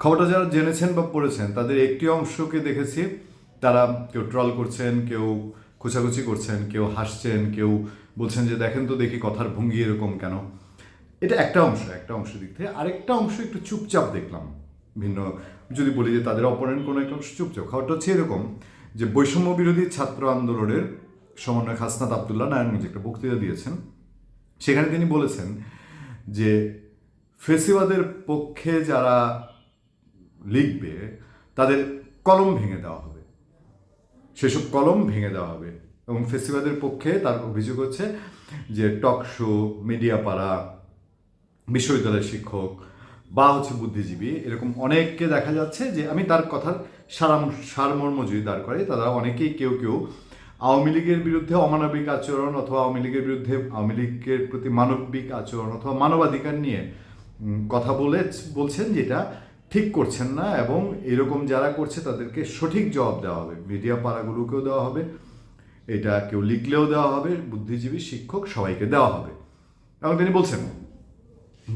খবরটা যারা জেনেছেন বা পড়েছেন, তাদের একটি অংশকে দেখেছি। তারা কেউ ট্রল করছেন, কেউ খোঁচাখুচি করছেন, কেউ হাসছেন, কেউ বলছেন যে, দেখেন তো দেখি কথার ভঙ্গি এরকম কেন? এটা একটা অংশ একটা অংশ দিক থেকে। আরেকটা অংশ একটু চুপচাপ দেখলাম। ভিন্ন, যদি বলি যে, তাদের অপরেন্ট কোনো একটা অংশ চুপচাপ। খবরটা হচ্ছে এরকম যে বৈষম্য বিরোধী ছাত্র আন্দোলনের সমন্বয়ক হাসনাত আবদুল্লাহ নারায়ণগঞ্জে একটা বক্তৃতা দিয়েছেন। সেখানে তিনি বলেছেন যে, ফেসিবাদের পক্ষে যারা লিখবে, তাদের কলম ভেঙে দেওয়া হবে। সেসব কলম ভেঙে দেওয়া হবে এবং ফেসিবাদের পক্ষে তার অভিযোগ হচ্ছে যে টক শো মিডিয়া পাড়া বিশ্ববিদ্যালয়ের শিক্ষক বা হচ্ছে বুদ্ধিজীবী এরকম অনেককে দেখা যাচ্ছে যে আমি তার কথার সারাম, সারমর্ম যদি দাঁড় করে তারা অনেকেই কেউ কেউ আওয়ামী লীগের বিরুদ্ধে অমানবিক আচরণ অথবা আওয়ামী লীগের বিরুদ্ধে আওয়ামী লীগের প্রতি মানবিক আচরণ অথবা মানবাধিকার নিয়ে কথা বলে বলছেন যেটা ঠিক করছেন না এবং এরকম যারা করছে তাদেরকে সঠিক জবাব দেওয়া হবে। মিডিয়া পাড়াগুলোকেও দেওয়া হবে, এটা কেউ লিখলেও দেওয়া হবে, বুদ্ধিজীবী, শিক্ষক সবাইকে দেওয়া হবে। এবং তিনি বলছেন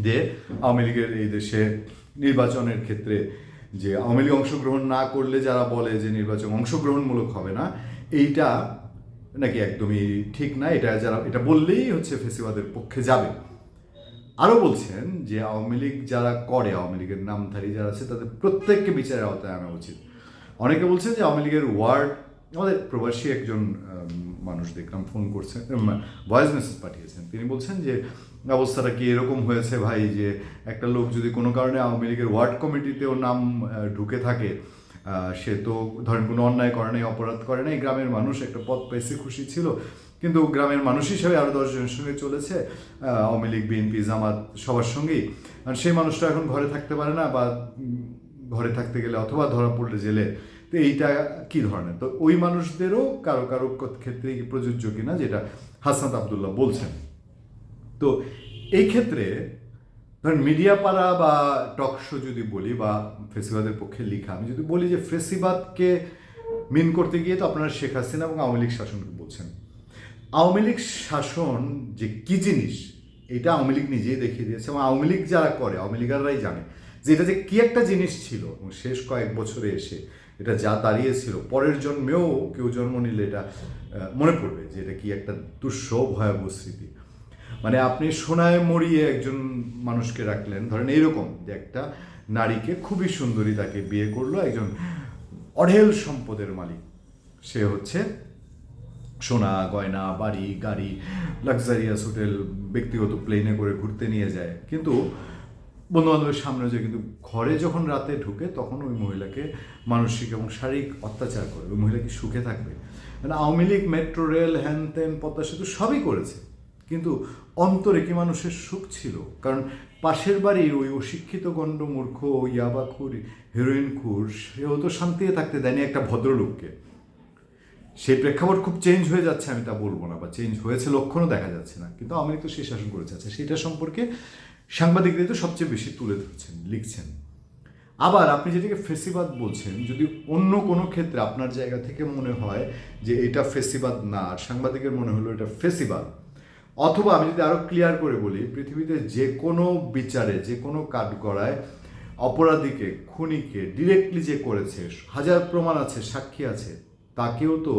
যে আওয়ামী লীগের এই দেশে নির্বাচনের ক্ষেত্রে যে আওয়ামী লীগ অংশগ্রহণ না করলে যারা বলে যে নির্বাচন অংশগ্রহণমূলক হবে না, এইটা নাকি একদমই ঠিক না। এটা যারা, এটা বললেই হচ্ছে ফেসিবাদের পক্ষে যাবে। আরও বলছেন যে আওয়ামী লীগ যারা করে, আওয়ামী লীগের নামধারী যারা আছে, তাদের প্রত্যেককে বিচারের আওতায় আনা উচিত। অনেকে বলছেন যে আওয়ামী লীগের ওয়ার্ড, আমাদের প্রবাসী একজন মানুষ দেখলাম ফোন করছেন ভয়েস মেসেজ পাঠিয়েছেন। তিনি বলছেন যে, অবস্থাটা কি এরকম হয়েছে ভাই যে একটা লোক যদি কোনো কারণে আওয়ামী লীগের ওয়ার্ড কমিটিতেও নাম ঢুকে থাকে সে তো ধরেন কোনো অন্যায় করে নাই, অপরাধ করে নাই, গ্রামের মানুষ একটা পথ পাইছে খুশি ছিল কিন্তু গ্রামের মানুষ হিসেবে আরও দশজনের সঙ্গে চলেছে আওয়ামী লীগ, বিএনপি, জামাত সবার সঙ্গেই। আর সেই মানুষটা এখন ঘরে থাকতে পারে না বা ঘরে থাকতে গেলে অথবা ধরা পড়লে জেলে। তো এইটা কি ধরনের? তো ওই মানুষদেরও কারও কারও ক্ষেত্রে প্রযোজ্য কিনা যেটা হাসনাত আবদুল্লাহ বলছেন। তো এই ক্ষেত্রে ধরেন মিডিয়া পাড়া বা টক শো যদি বলি বা ফেসিবাদের পক্ষে লিখা, আমি যদি বলি যে ফেসিবাদকে মিন করতে গিয়ে তো আপনারা শেখ হাসিনা এবং আওয়ামী লীগ শাসনকে বলছেন। আওয়ামী লীগ শাসন যে কি জিনিস, এটা আওয়ামী লীগ নিজেই দেখিয়ে দিয়েছে এবং আওয়ামী লীগ যারা করে, আওয়ামী লীগাররাই জানে যে এটা যে কি একটা জিনিস ছিল এবং শেষ কয়েক বছরে এসে এটা যা দাঁড়িয়েছিল, পরের জন্মেও কেউ জন্ম নিলে এটা মনে পড়বে যে এটা কি একটা দুঃসহ ভয়াবহ স্মৃতি। মানে আপনি সোনায় মরিয়ে একজন মানুষকে রাখলেন, ধরেন এইরকম যে একটা নারীকে খুবই সুন্দরী তাকে বিয়ে করল, একজন অঢেল সম্পদের মালিক। সে হচ্ছে সোনা, গয়না, বাড়ি, গাড়ি লাক্সারিয়াস হোটেল ব্যক্তিগত প্লেনে করে ঘুরতে নিয়ে যায়। কিন্তু বন্ধু বান্ধবের সামনে যে কিন্তু ঘরে যখন রাতে ঢুকে তখন ওই মহিলাকে মানসিক এবং শারীরিক অত্যাচার করে। ওই মহিলা কি সুখে থাকবে? মানে আওয়ামী লীগ মেট্রো রেল হ্যান ত্যান, পদ্মা সেতু সবই করেছে। কিন্তু অন্তরে কি মানুষের সুখ ছিল? কারণ পাশের বাড়ির ওই অশিক্ষিত গণ্ড, মূর্খ ইয়াবাখুর হিরোইন খুর, সেও তো শান্তিতে থাকতে দেয়নি একটা ভদ্রলোককে। সেই প্রেক্ষাপট খুব চেঞ্জ হয়ে যাচ্ছে, আমি তা বলব না, বা চেঞ্জ হয়েছে লক্ষণও দেখা যাচ্ছে না। কিন্তু লীগ তো সেই শাসন করেছে। আচ্ছা সেটা সম্পর্কে সাংবাদিকদের তো সবচেয়ে বেশি তুলে ধরছেন, লিখছেন। আবার আপনি যেটাকে ফেসিবাদ বলছেন, যদি অন্য কোনো ক্ষেত্রে আপনার জায়গা থেকে মনে হয় যে এটা ফেসিবাদ না, আর সাংবাদিকের মনে হলো এটা ফেসিবাদ, অথবা আমি যদি আরও ক্লিয়ার করে বলি, পৃথিবীতে যে কোনো বিচারে, যে কোনো কাঠগড়ায় অপরাধীকে, খুনিকে ডিরেক্টলি যে করেছে, হাজার প্রমাণ আছে, সাক্ষী আছে তাকেও তো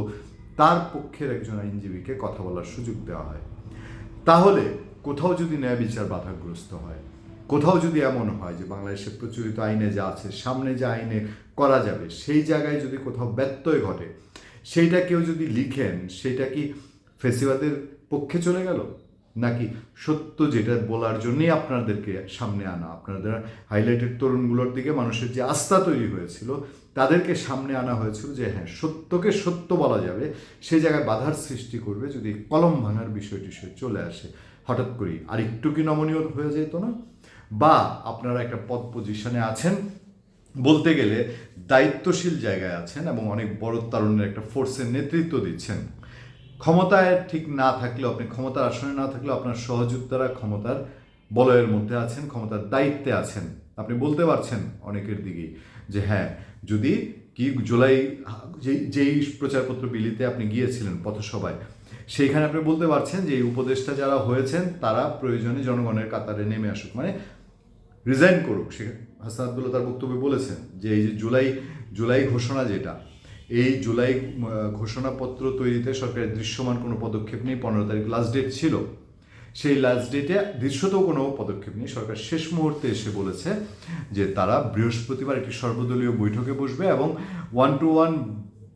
তার পক্ষের একজন আইনজীবীকে কথা বলার সুযোগ দেওয়া হয়। তাহলে কোথাও যদি ন্যায় বিচার বাধাগ্রস্ত হয়, কোথাও যদি এমন হয় যে বাংলাদেশে প্রচলিত আইনে যা আছে, সামনে যা আইনে করা যাবে, সেই জায়গায় যদি কোথাও ব্যত্যয় ঘটে, সেইটা কেউ যদি লিখেন সেটা কি ফেসিবাদের পক্ষে চলে গেল? নাকি সত্য যেটা বলার জন্যই আপনাদেরকে সামনে আনা? আপনাদের হাইলাইটেড তরুণগুলোর দিকে মানুষের যে আস্থা তৈরি হয়েছিল তাদেরকে সামনে আনা হয়েছিল যে হ্যাঁ সত্যকে সত্য বলা যাবে। সে জায়গায় বাধার সৃষ্টি করবে যদি কলম ভাঙার বিষয়টি সে চলে আসে। হঠাৎ করেই আর একটু কি নমনীয় হয়ে যেত না? বা আপনারা একটা পদ পজিশনে আছেন, বলতে গেলে দায়িত্বশীল জায়গায় আছেন এবং অনেক বড় তারুণের একটা ফোর্সের নেতৃত্ব দিচ্ছেন। ক্ষমতায় ঠিক না থাকলেও আপনি, ক্ষমতার আসনে না থাকলেও আপনার সহযোদ্ধারা ক্ষমতার বলয়ের মধ্যে আছেন, ক্ষমতার দায়িত্বে আছেন। আপনি বলতে পারছেন অনেকের দিকেই যে হ্যাঁ যদি কি জুলাই, যেই যেই প্রচারপত্র বিলিতে আপনি গিয়েছিলেন পথসভায়, সেইখানে আপনি বলতে পারছেন যে এই উপদেষ্টা যারা হয়েছেন, তারা প্রয়োজনে জনগণের কাতারে নেমে আসুক। মানে রিজাইন করুক। সে হাসান তার বক্তব্যে বলেছেন যে এই যে জুলাই জুলাই ঘোষণা যেটা, এই জুলাই ঘোষণাপত্র তৈরিতে সরকারের দৃশ্যমান কোনো পদক্ষেপ নেই। পনেরো তারিখ লাস্ট ডেট ছিল। সেই লাস্ট ডেটে দৃশ্যত কোনো পদক্ষেপ নেই। সরকার শেষ মুহূর্তে এসে বলেছে যে তারা বৃহস্পতিবার একটি সর্বদলীয় বৈঠকে বসবে এবং ওয়ান টু ওয়ান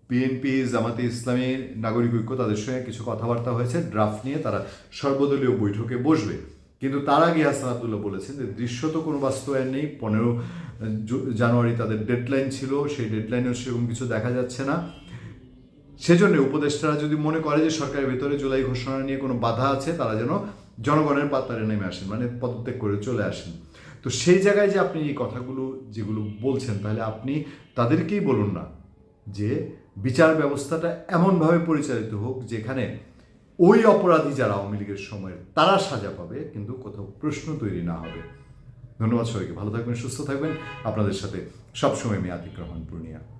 বিএনপি জামাতে ইসলামী নাগরিক ঐক্য তাদের সঙ্গে কিছু কথাবার্তা হয়েছে ড্রাফট নিয়ে তারা সর্বদলীয় বৈঠকে বসবে। কিন্তু তার আগে হাসান আবদুল্লাহ বলেছেন যে দৃশ্যত কোনো বাস্তবায়ন নেই। পনেরো জানুয়ারি তাদের ডেডলাইন ছিল, সেই ডেডলাইনেও সেরকম কিছু দেখা যাচ্ছে না। সেজন্য উপদেষ্টারা যদি মনে করে যে সরকারের ভেতরে জুলাই ঘোষণা নিয়ে কোনো বাধা আছে, তারা যেন জনগণের পাতারে নেমে আসেন মানে পদত্যাগ করে চলে আসেন। তো সেই জায়গায় যে আপনি এই কথাগুলো, যেগুলো বলছেন, তাহলে আপনি তাদেরকেই বলুন না যে বিচার ব্যবস্থাটা এমনভাবে পরিচালিত হোক যেখানে ওই অপরাধী যারা আওয়ামী লীগের সময়ের, তারা সাজা পাবে, কিন্তু কোথাও প্রশ্ন তৈরি না হবে। ধন্যবাদ সবাইকে। ভালো থাকবেন, সুস্থ থাকবেন। আপনাদের সাথে সবসময় আতিক রহমান পূর্ণিয়া।